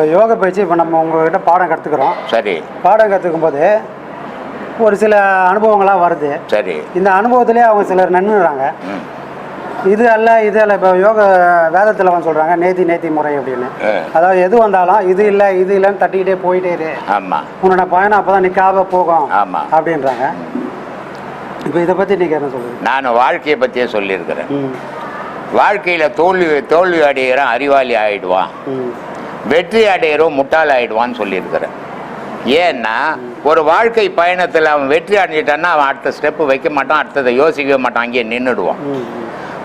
இப்போ யோகா பயிற்சி இப்போ நம்ம உங்ககிட்ட பாடம் கற்றுக்குறோம். சரி. பாடம் கற்றுக்கும் போது ஒரு சில அனுபவங்களாக வருது. சரி. இந்த அனுபவத்திலே அவங்க சிலர் நின்றுறாங்க ம். இது அல்ல இது அல்ல. இப்போ யோக வேதத்தில் வந்து சொல்கிறாங்க நேத்தி நேத்தி முறை அப்படின்னு. அதாவது எது வந்தாலும் இது இல்லை இது இல்லைன்னு தட்டிக்கிட்டே போயிட்டே இரு. ஆமாம் உன்னோட பயணம் அப்போ தான் நிற்காம போகும் ஆமா. அப்படின்றாங்க. இப்போ இதை பற்றி நீங்கள் என்ன சொல்லுங்கள் நான் வாழ்க்கையை பற்றியே சொல்லியிருக்கிறேன். வாழ்க்கையில் தோல்வி தோல்வி அடைகிறவன் அறிவாளி ஆயிடுவான். ம். வெற்றி அடைகிறவன் முட்டாள் ஆயிடுவான்னு சொல்லியிருக்கிறேன் ஏன்னா ஒரு வாழ்க்கை பயணத்தில் அவன் வெற்றி அடைஞ்சிட்டான்னா அவன் அடுத்த ஸ்டெப்பு வைக்க மாட்டான் அடுத்ததை யோசிக்கவே மாட்டான் அங்கேயே நின்றுடுவான்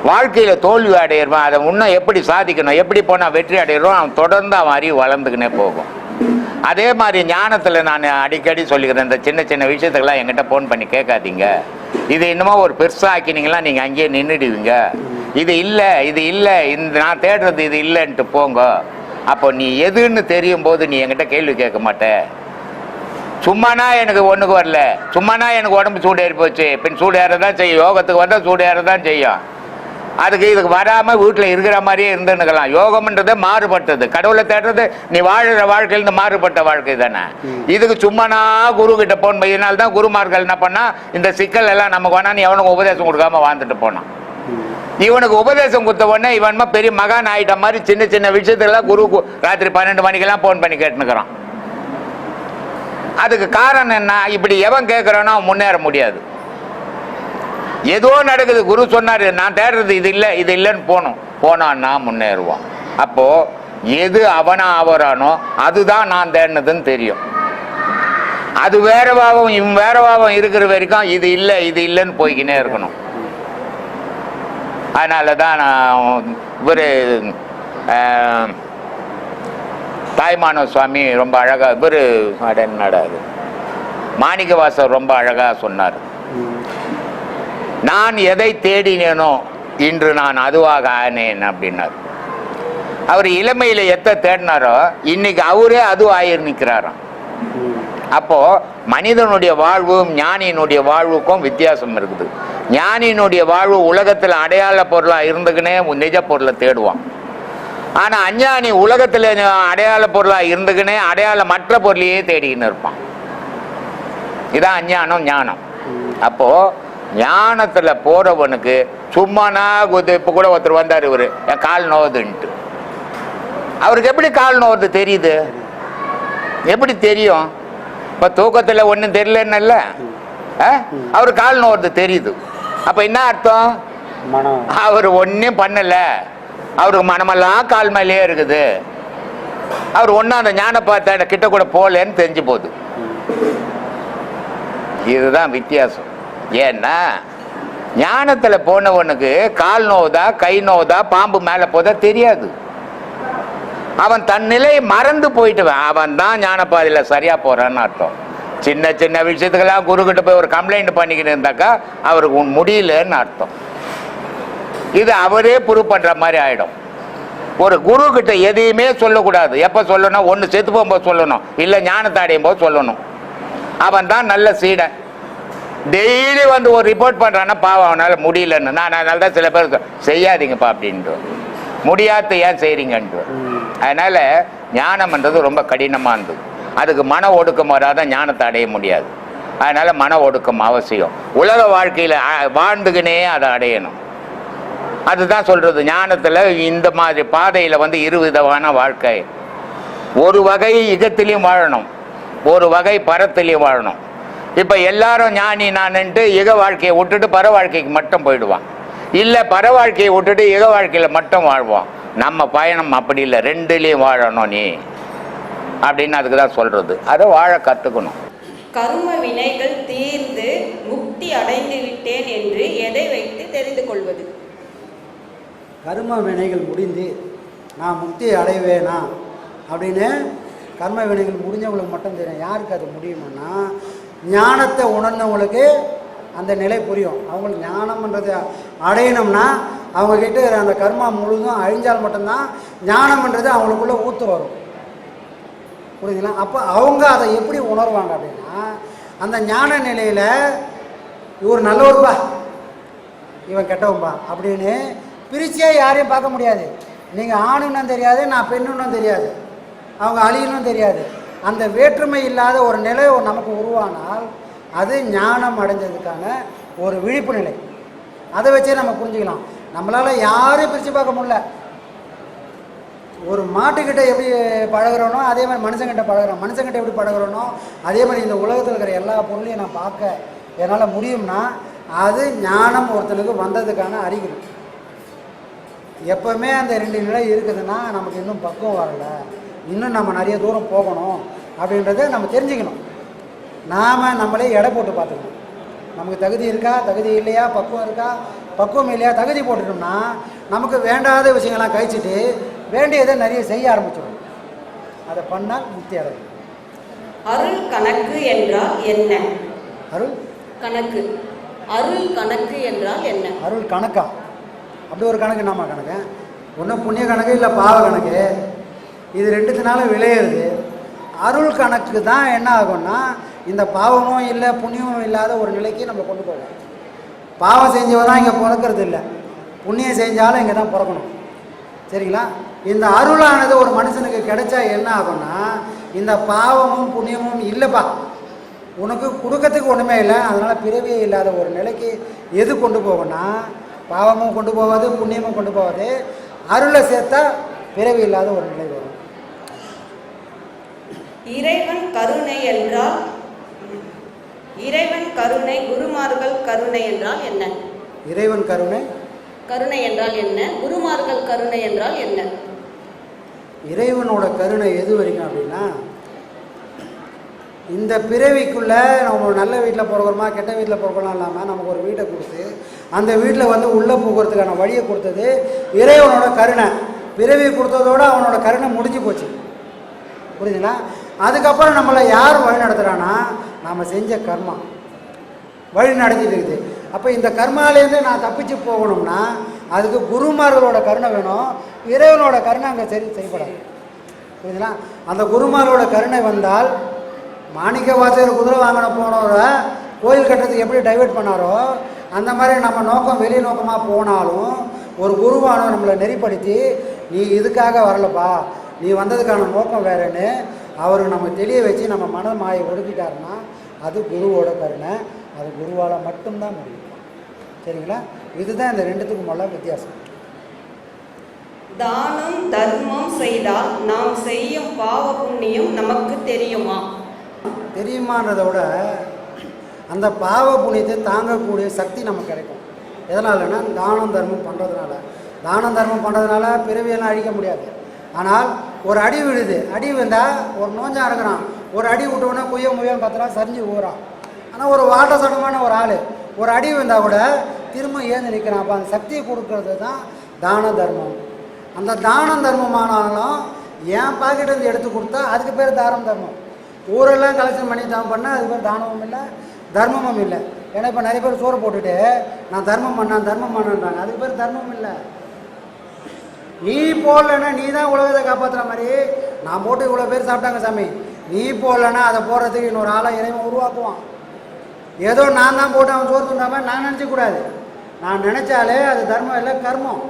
வாழ்க்கையில் தோல்வி அடையிறவன் அதை இன்னும் எப்படி சாதிக்கணும் எப்படி போனால் வெற்றி அடையிறோம் அவன் தொடர்ந்து அவன் அறிவு வளர்ந்துக்கினே போகும். அதே மாதிரி ஞானத்தில் நான் அடிக்கடி சொல்லிக்கிறேன் இந்த சின்ன சின்ன விஷயத்துக்கெல்லாம் என்கிட்ட ஃபோன் பண்ணி கேட்காதீங்க. இது இன்னமும் ஒரு பெருசாக ஆக்கினீங்களா நீங்கள் அங்கேயே நின்றுடுவீங்க இது இல்லை இது இல்லை இந்த நான் தேடுறது இது இல்லைன்ட்டு போங்க. அப்போ நீ எதுன்னு தெரியும் போது நீ என்கிட்ட கேள்வி கேட்க மாட்ட. சும்மானா எனக்கு ஒன்றுக்கு வரல. சும்மானா எனக்கு உடம்பு சூடு ஏறி போச்சு. பின் சூடு ஏறதான் செய்யும். யோகத்துக்கு வந்தால் சூடு ஏறதான் செய்யும். அதுக்கு இதுக்கு வராமல் வீட்டில் இருக்கிற மாதிரியே இருந்துன்னுக்கலாம். யோகம்ன்றது மாறுபட்டது. கடவுளை தேடுறது நீ வாழ்கிற வாழ்க்கையிலேருந்து மாறுபட்ட வாழ்க்கை தானே. இதுக்கு சும்மானா குரு கிட்ட போன் இதனால தான் குருமார்கள் என்ன பண்ணா இந்த சிக்கல் எல்லாம் நமக்கு வேணா நீ எவனுக்கு உபதேசம் கொடுக்காம வாழ்ந்துட்டு போனான். இவனுக்கு உபதேசம் கொடுத்த உடனே இவன்மா பெரிய மகான் ஆயிட்ட மாதிரி சின்ன சின்ன விஷயத்துலாம் குரு ராத்திரி பன்னெண்டு மணிக்கெல்லாம் ஃபோன் பண்ணி கேட்டுனுக்குறான் அதுக்கு காரணம் என்ன? இப்படி எவன் கேட்குறானோ அவன் முன்னேற முடியாது. ஏதோ நடக்குது. குரு சொன்னார் நான் தேடுறது இது இல்லை இது இல்லைன்னு போகணும். போனான்னா முன்னேறுவான். அப்போ எது அவனா ஆவறானோ அதுதான் நான் தேடினதுன்னு தெரியும். அது வேறவாகவும் இவன் வேறவாகவும் இருக்கிற வரைக்கும் இது இல்லை இது இல்லைன்னு போய்கினே இருக்கணும். அதனால தான் நான் இவர் தாய்மான சுவாமி ரொம்ப அழகா இவர் என்னடா இது? மாணிக்கவாசர் ரொம்ப அழகா சொன்னார். நான் எதை தேடினேனோ இன்று நான் அதுவாக ஆனேன் அப்படின்னார். அவர் இளமையில எத்தை தேடினாரோ இன்னைக்கு அவரே அது ஆயிரு நிற்கிறாராம். அப்போ மனிதனுடைய வாழ்வும் ஞானியினுடைய வாழ்வுக்கும் வித்தியாசம் இருக்குது. ஞானியினுடைய வாழ்வு உலகத்தில் அடையாள பொருளா இருந்துக்கினே நிஜ பொருளை தேடுவான். ஆனா அஞ்ஞானி உலகத்தில் அடையாள பொருளா இருந்துக்கினே அடையாள மற்ற பொருளையே தேடிக்கின்னு இருப்பான். இதான் அஞ்ஞானம் ஞானம். அப்போ ஞானத்துல போறவனுக்கு சும்மானா குது இப்ப கூட ஒருத்தர் வந்தார் இவரு என் கால் நோவுதுன்ட்டு. அவருக்கு எப்படி கால் நோவுது தெரியுது? எப்படி தெரியும்? இப்ப தூக்கத்துல ஒன்றும் தெரியலன்னு அவர் கால் நோவுறது தெரியுது. அப்ப என்ன அர்த்தம்? அவர் ஒன்றும் பண்ணல. அவருக்கு மனமெல்லாம் கால் மேலேயே இருக்குது. அவர் ஒன்றும் அந்த ஞான பார்த்த கிட்ட கூட போகலன்னு தெரிஞ்சு போகுது. இதுதான் வித்தியாசம். ஏன்னா ஞானத்தில் போனவனுக்கு கால் நோவுதா கை நோவுதா பாம்பு மேலே போதா தெரியாது. அவன் தன் நிலையை மறந்து போயிட்டுவன் அவன் தான் ஞானப்பாதையில் சரியா போறான்னு அர்த்தம். சின்ன சின்ன விஷயத்துக்கெல்லாம் குருக்கிட்ட போய் ஒரு கம்ப்ளைண்ட் பண்ணிக்கிட்டு இருந்தாக்கா அவருக்கு முடியலன்னு அர்த்தம். இது அவரே ப்ரூவ் பண்ற மாதிரி ஆயிடும். ஒரு குரு கிட்ட எதையுமே சொல்லக்கூடாது. எப்போ சொல்லணும்? ஒன்று செத்து போகும்போது சொல்லணும். இல்லை ஞானத்தை அடையும் போது சொல்லணும். அவன் தான் நல்ல சீடன் டெய்லி வந்து ஒரு ரிப்போர்ட் பண்ணுறான்னா பாவம் அவனால் முடியலன்னு. நான் அதனால தான் சில பேர் செய்யாதீங்கப்பா அப்படின்ட்டு. முடியாத ஏன் செய்கிறீங்கன்ட்டு அதனால ஞானம்ன்றது ரொம்ப கடினமானது. அதுக்கு மன ஒடுக்கம் வராத ஞானத்தை அடைய முடியாது. அதனால மன ஒடுக்கம் அவசியம். உலக வாழ்க்கையில் வாழ்ந்துக்கினே அதை அடையணும். அதுதான் சொல்றது. ஞானத்தில் இந்த மாதிரி பாதையில் வந்து இரு விதமான வாழ்க்கை. ஒரு வகை இகத்திலையும் வாழணும். ஒரு வகை பரத்திலையும் வாழணும். இப்போ எல்லாரும் ஞானி நான்ட்டு இக வாழ்க்கையை விட்டுட்டு பர வாழ்க்கைக்கு மட்டும் போயிடுவான். இல்லை பர வாழ்க்கையை விட்டுட்டு இக வாழ்க்கையில் மட்டும் வாழ்வோம் நம்ம பயணம் அப்படி இல்லை. ரெண்டுலேயும் வாழணும் நீ. அப்படின்னு அதுக்கு தான் சொல்றது. அதை வாழ கத்துக்கணும். கர்ம வினைகள் தீர்ந்து முக்தி அடைந்து விட்டேன் என்று எதை வைத்து தெரிந்து கொள்வது? கர்ம வினைகள் முடிந்து நான் முக்தி அடைவேனா அப்படின்னு கர்ம வினைகள் முடிஞ்சவங்களுக்கு மட்டும் தெரியும். யாருக்கு அது முடியுமான்னா ஞானத்தை உணர்ந்தவங்களுக்கு அந்த நிலை புரியும். அவங்களுக்கு ஞானம்ன்றது அடையணும்னா அவங்கக்கிட்ட அந்த கர்மா முழுதும் அழிஞ்சால் மட்டும்தான் ஞானம்ன்றது அவங்களுக்குள்ள ஊத்து வரும். புரியுதுங்களா? அப்போ அவங்க அதை எப்படி உணர்வாங்க அப்படின்னா அந்த ஞான நிலையில் இவர் நல்லவர்ப்பா இவன் கெட்டவன்பா அப்படின்னு பிரிச்சே யாரையும் பார்க்க முடியாது. நீங்கள் ஆணுன்னும் தெரியாது நான் பெண்ணுன்னும் தெரியாது. அவங்க அழியணும் தெரியாது. அந்த வேற்றுமை இல்லாத ஒரு நிலை நமக்கு உருவானால் அது ஞானம் அடைஞ்சதுக்கான ஒரு விழிப்பு நிலை. அதை வச்சே நம்ம புரிஞ்சுக்கலாம். நம்மளால் யாரையும் பிரித்து பார்க்க முடியல. ஒரு மாட்டுக்கிட்ட எப்படி பழகிறோனோ அதே மாதிரி மனுஷங்கிட்ட பழகுறோம். மனுஷங்கிட்ட எப்படி பழகிறோனோ அதே மாதிரி இந்த உலகத்தில் இருக்கிற எல்லா பொருளையும் நான் பார்க்க என்னால் முடியும்னா அது ஞானம் ஒருத்தனுக்கு வந்ததுக்கான அறிகுறி. எப்போவுமே அந்த ரெண்டு நிலை இருக்குதுன்னா நமக்கு இன்னும் பக்குவம் வரல. இன்னும் நம்ம நிறைய தூரம் போகணும் அப்படின்றத நம்ம தெரிஞ்சுக்கணும். நாம் நம்மளே எடை போட்டு பார்த்துக்கணும். நமக்கு தகுதி இருக்கா தகுதி இல்லையா பக்குவம் இருக்கா பக்குவம் இல்லையா தகுதி போட்டுட்டோம்னா நமக்கு வேண்டாத விஷயங்கள்லாம் கழிச்சிட்டு வேண்டியதை நிறைய செய்ய ஆரம்பிச்சிடும். அதை பண்ணால் முக்தி அடையும். அருள் கணக்கு என்றால் என்ன? அருள்? கணக்கு. அருள் கணக்கு என்றால் என்ன? அருள் கணக்கா? அப்படி ஒரு கணக்கு என்னம்மா கணக்கு? ஒன்றும் புண்ணிய கணக்கு இல்லை பாவ கணக்கு. இது ரெண்டுத்தினால விளையிறது. அருள் கணக்கு தான் என்ன ஆகும்னா இந்த பாவமும் இல்லை புண்ணியமும் இல்லாத ஒரு நிலைக்கு நம்ம கொண்டு போவோம் பாவம் செஞ்சவன் தான் இங்கே பிறக்கிறது இல்லை. புண்ணியம் செஞ்சாலும் இங்கே தான் பிறக்கணும். சரிங்களா? இந்த அருளானது ஒரு மனுஷனுக்கு கிடைச்சா என்ன ஆகும்னா இந்த பாவமும் புண்ணியமும் இல்லைப்பா. உனக்கு கொடுக்கறதுக்கு ஒன்றுமே இல்லை அதனால் பிறவியே இல்லாத ஒரு நிலைக்கு எது கொண்டு போகும்னா பாவமும் கொண்டு போகாது புண்ணியமும் கொண்டு போகாது அருளை சேர்த்தா பிறவி இல்லாத ஒரு நிலை வரும். இறைவன் கருணை என்றால் இறைவன் கருணை குருமார்கள் கருணை என்றால் என்ன? இறைவன் கருணை? கருணை என்றால் என்ன? குருமார்கள் கருணை என்றால் என்ன? இறைவனோட கருணை எது வரைக்கும் அப்படின்னா இந்த பிறவிக்குள்ளே நம்ம நல்ல வீட்டில் பிறகுறோமா கெட்ட வீட்டில் பிறக்கலாம் இல்லாமல் நமக்கு ஒரு வீட்டை கொடுத்து அந்த வீட்டில் வந்து உள்ளே போகிறதுக்கான வழியை கொடுத்தது இறைவனோட கருணை. பிறவி கொடுத்ததோட அவனோட கருணை முடிஞ்சு போச்சு. புரியுதுங்களா அதுக்கப்புறம் நம்மளை யார் வழி நடத்துகிறான்னா நாம் செஞ்ச கர்மா. வழி நடத்திட்டு இருக்குது. அப்போ இந்த கர்மாலேருந்து நான் தப்பிச்சு போகணும்னா அதுக்கு குருமார்களோட கருணை வேணும். இறைவனோட கருணை அங்கே சரி செய்யப்படாது. புரியுதுங்களா? அந்த குருமாரோட கருணை வந்தால் மாணிக்க வாசகர் குதிரை வாங்கின போனவரை கோயில் கட்டுறதுக்கு எப்படி டைவர்ட் பண்ணாரோ அந்த மாதிரி நம்ம நோக்கம் வெளி நோக்கமாக போனாலும் ஒரு குருவானவர் நம்மளை நெறிப்படுத்தி நீ இதுக்காக வரலப்பா. நீ வந்ததுக்கான நோக்கம் வேறேன்னு அவர் நம்ம தெளிய வச்சு நம்ம மன மாயை ஒடுக்கிட்டாருன்னா அது குருவோட கருணை. அது குருவால் மட்டும்தான் முடியும். சரிங்களா இதுதான் இந்த ரெண்டுத்துக்கும் உள்ள வித்தியாசம். தானம் தர்மம் செய்தால் நாம் செய்யும் பாவ புண்ணியம் நமக்கு தெரியுமா? தெரியுமான்றதை விட அந்த பாவ புண்ணியத்தை தாங்கக்கூடிய சக்தி நமக்கு கிடைக்கும். எதனாலன்னா தானம் தர்மம் பண்ணுறதுனால தானம் தர்மம் பண்ணுறதுனால பிறவியெல்லாம் அழிக்க முடியாது. ஆனால் ஒரு அடி விழுது. அடி விழுந்தால் ஒரு நோஞ்சா இருக்கிறான். ஒரு அடி விட்ட உடனே குய்ய முயல் கத்துறான் சரிஞ்சு ஊறான். ஆனால் ஒரு வாட்ட சட்டமான ஒரு ஆள். ஒரு அடி வந்தால் கூட திரும்ப ஏந்து நிற்கிறான் அப்போ அந்த சக்தியை கொடுக்கறது தான் தான தர்மம். அந்த தானம் தர்மமானாலும் என் பாக்கெட்டு வந்து எடுத்து கொடுத்தா அதுக்கு பேர் தானம் தர்மம். ஊரெல்லாம் கலெக்ஷன் பண்ணி தான் பண்ணால் அதுக்கு பேர் தானமும் இல்லை தர்மமும் இல்லை. ஏன்னா இப்போ நிறைய பேர் சோறு போட்டுட்டு நான் தர்மம் பண்ணேன் தர்மம் பண்ணேன்றாங்க. அதுக்கு பேர் தர்மம் இல்லை. நீ போடலன்னா நீ தான் உலகத்தை காப்பாற்றுற மாதிரி. நான் போட்டு இவ்வளோ பேர் சாப்பிட்டாங்க சாமி. நீ போடலன்னா அதை போடுறதுக்கு இன்னொரு ஆளை இறைவன் உருவாக்குவான். ஏதோ நான் தான் போட்டு அவன் சோறு துண்டாம நான் நினச்சக்கூடாது நான் நினச்சாலே அது தர்மம் இல்லை கர்மம்.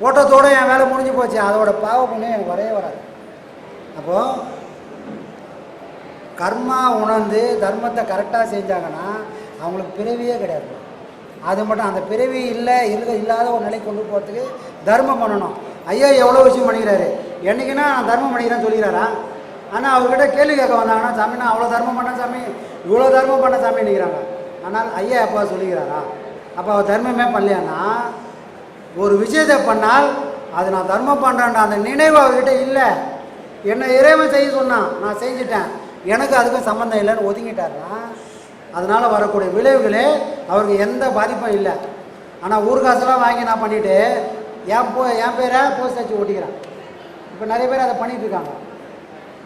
போட்டதோட என் வேலை முடிஞ்சு போச்சு. அதோட பாவ புண்ணியம் எனக்கு வரவே வராது. அப்போது கர்மா உணர்ந்து தர்மத்தை கரெக்டாக செஞ்சாங்கன்னா அவங்களுக்கு பிறவியே கிடையாது. அது மட்டும் அந்த பிறவி இல்லை இருக்க இல்லாத ஒரு நிலை கொண்டு போகிறதுக்கு தர்மம் பண்ணணும். ஐயா எவ்வளோ விஷயம் பண்ணிக்கிறாரு? என்னைக்குன்னா நான் தர்மம் பண்ணிக்கிறேன்னு சொல்லிக்கிறாரா? ஆனால் அவர்கிட்ட கேள்வி கேட்க வந்தாங்கன்னா சாமி நான் அவ்வளோ தர்மம் பண்ண சாமி இவ்வளோ தர்மம் பண்ண சாமி நிற்கிறாங்க ஆனால் ஐயா அப்பா சொல்லிக்கிறாரா? அப்போ அவர் தர்மமே பண்ணலையானா ஒரு விஷயத்தை பண்ணால் அது நான் தர்மம் பண்ணுறேன்டா அந்த நினைவு அவர்கிட்ட இல்லை. என்னை இறைவன் செய்ய சொன்னான் நான் செஞ்சுட்டேன். எனக்கு அதுக்கும் சம்மந்தம் இல்லைன்னு ஒதுங்கிட்டாருன்னா அதனால் வரக்கூடிய விளைவுகளே அவருக்கு எந்த பாதிப்பும் இல்லை. ஆனால் ஊர் காசெல்லாம் வாங்கி நான் பண்ணிவிட்டு என் போ என் பேரை போஸ்ட் வச்சு ஓட்டிக்கிறேன் இப்போ நிறைய பேர் அதை பண்ணிகிட்டு இருக்காங்க.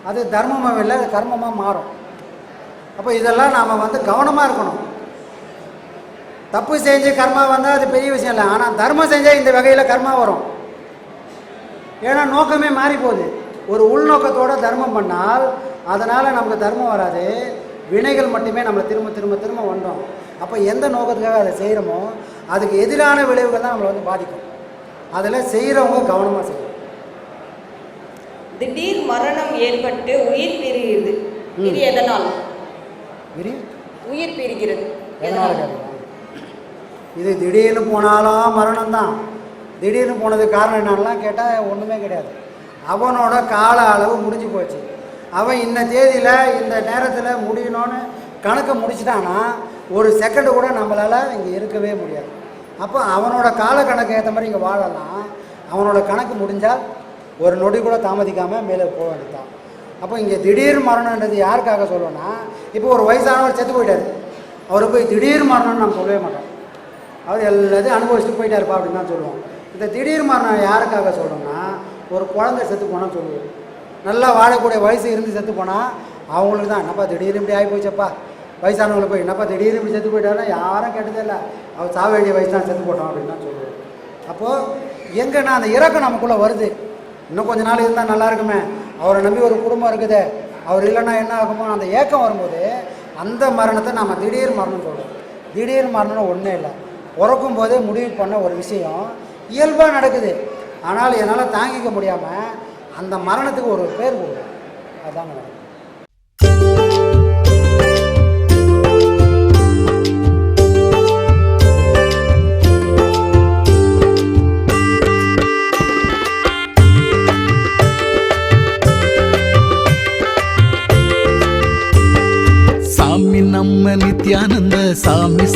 அது தர்மமாக இல்லை அது கர்மமாக மாறும். அப்போ இதெல்லாம் நாம் வந்து கவனமாக இருக்கணும். தப்பு செஞ்சு கர்மா வந்தால் அது பெரிய விஷயம் இல்லை. ஆனால் தர்மம் செஞ்சால் இந்த வகையில் கர்மா வரும். ஏன்னா நோக்கமே மாறி போகுது. ஒரு உள்நோக்கத்தோட தர்மம் பண்ணால் அதனால் நமக்கு தர்மம் வராது. வினைகள் மட்டுமே நம்மளை திரும்ப திரும்ப திரும்ப வந்தோம். அப்போ எந்த நோக்கத்துக்காக அதை செய்கிறோமோ அதுக்கு எதிரான விளைவுகள் தான் நம்மளை வந்து பாதிக்கும். அதில் செய்கிறவங்க கவனமாக செய்யணும். திடீர் மரணம் ஏற்பட்டு உயிர் பிரிகிறது இது எதனால்? உயிர் பிரிகிறது. எதனால்? இது திடீர்னு போனாலும் மரணம் தான் திடீர்னு போனதுக்கு காரணம் என்னன்னா கேட்டால் ஒன்றுமே கிடையாது. அவனோட கால அளவு முடிஞ்சு போச்சு. அவன் இந்த தேதியில் இந்த நேரத்தில் முடியணும்னு கணக்கை முடிச்சிட்டான்னா ஒரு செகண்டு கூட நம்மளால் இங்கே இருக்கவே முடியாது. அப்போ அவனோட கால கணக்கு ஏற்ற மாதிரி இங்கே வாழலாம். அவனோட கணக்கு முடிஞ்சால் ஒரு நொடி கூட தாமதிக்காமல் மேலே போக வேண்டியதான் அப்போ இங்கே திடீர் மரணன்றது யாருக்காக சொல்லுவோன்னா இப்போ ஒரு வயசானவர் செத்து போயிட்டாரு. அவரை போய் திடீர் மரணம்னு நம்ம சொல்லவே மாட்டோம். அவர் எல்லாத்தையும் அனுபவிச்சுட்டு போயிட்டாருப்பா அப்படின்னு தான் சொல்லுவோம். இந்த திடீர் மரணம் யாருக்காக சொல்கிறோம்னா ஒரு குழந்தை செத்து போனால் சொல்லுவோம். நல்லா வாழக்கூடிய வயசு இருந்து செத்து போனால் அவங்களுக்கு தான் என்னப்பா திடீர்னு இப்படி ஆகி போச்சப்பா? வயசானவங்களை போய் என்னப்பா திடீர்னு இப்படி செத்து போயிட்டாருன்னா யாரும் கேட்டதே இல்லை. அவர் சாக வேண்டிய வயசு தான் செத்து போட்டோம் அப்படின்னு தான் சொல்லுவோம். அப்போது எங்கன்னா அந்த இறக்கம் நமக்குள்ளே வருது. இன்னும் கொஞ்ச நாள் இருந்தால் நல்லா இருக்குமே. அவரை நம்பி ஒரு குடும்பம் இருக்குது. அவர் இல்லைன்னா என்ன ஆகுமோ அந்த ஏக்கம் வரும்போது அந்த மரணத்தை நம்ம திடீர் மரணம் சொல்கிறோம் திடீர் மரணம்னு ஒன்றும் இல்லை. பிறக்கும் போதே முடிவு பண்ண ஒரு விஷயம் இயல்பாக நடக்குது. ஆனால் என்னால் தாங்கிக்க முடியாமல் அந்த மரணத்துக்கு ஒரு பேர் கொடுக்கும் அதுதான்